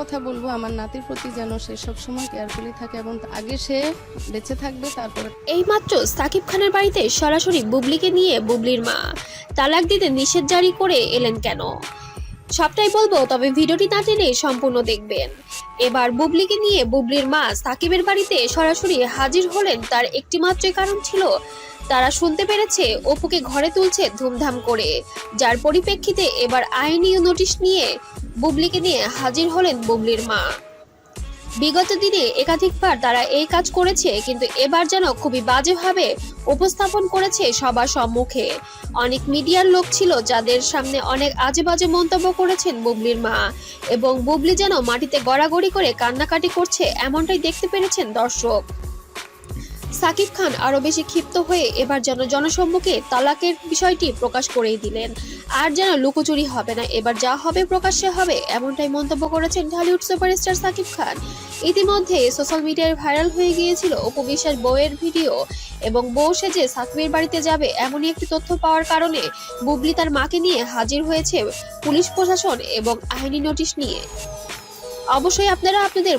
কথা বলব, আমার নাতির প্রতি যেন সে সবসময় কেয়ারফুলি থাকে এবং আগে সে বেঁচে থাকবে, তারপরে এইমাত্র সাকিব খানের বাড়িতে সরাসরি বুবলিকে নিয়ে বুবলির মা তালাক দিতে নিষেধ জারি করে এলেন কেন? সবটাই বলব, তবে ভিডিওটি না টেনে সম্পূর্ণ দেখবেন। এবার বুবলিকে নিয়ে বুবলির মা সাকিবের বাড়িতে সরাসরি হাজির হলেন, তার একটি মাত্রই কারণ ছিল তারা শুনতে পেরেছে অপুকে ঘরে তুলছে ধুমধাম করে, যার পরিপ্রেক্ষিতে এবার আইনি নোটিশ নিয়ে বুবলিকে নিয়ে হাজির হলেন বুবলির মা। বিগত দিনে একাধিকবার তারা এই কাজ করেছে, কিন্তু এবার যেন খুবই বাজেভাবে উপস্থাপন করেছে সবার সম্মুখে। অনেক মিডিয়ার লোক ছিল যাদের সামনে অনেক আজে বাজে মন্তব্য করেছেন বুবলির মা, এবং বুবলি যেন মাটিতে গড়াগড়ি করে কান্নাকাটি করছে এমনটাই দেখতে পেরেছেন দর্শক। সাকিব খান আরও বেশি ক্ষিপ্ত হয়ে এবার যেন জনসম্মুখে তালাকের বিষয়টি প্রকাশ করেই দিলেন। আর যেন লুকোচুরি হবে না, এবার যা হবে প্রকাশ্যে হবে, এমনটাই মন্তব্য করেছেন ঢালিউড সুপারস্টার সাকিব খান। ইতিমধ্যে সোশ্যাল মিডিয়ায় ভাইরাল হয়ে গিয়েছিল অপু বিশ্বাস বউয়ের ভিডিও এবং বউ সেজে সাকিবের বাড়িতে যাবে এমনই একটি তথ্য পাওয়ার কারণে বুবলি তার মাকে নিয়ে হাজির হয়েছে পুলিশ প্রশাসন এবং আইনি নোটিশ নিয়ে। অবশ্যই আপনারা আপনাদের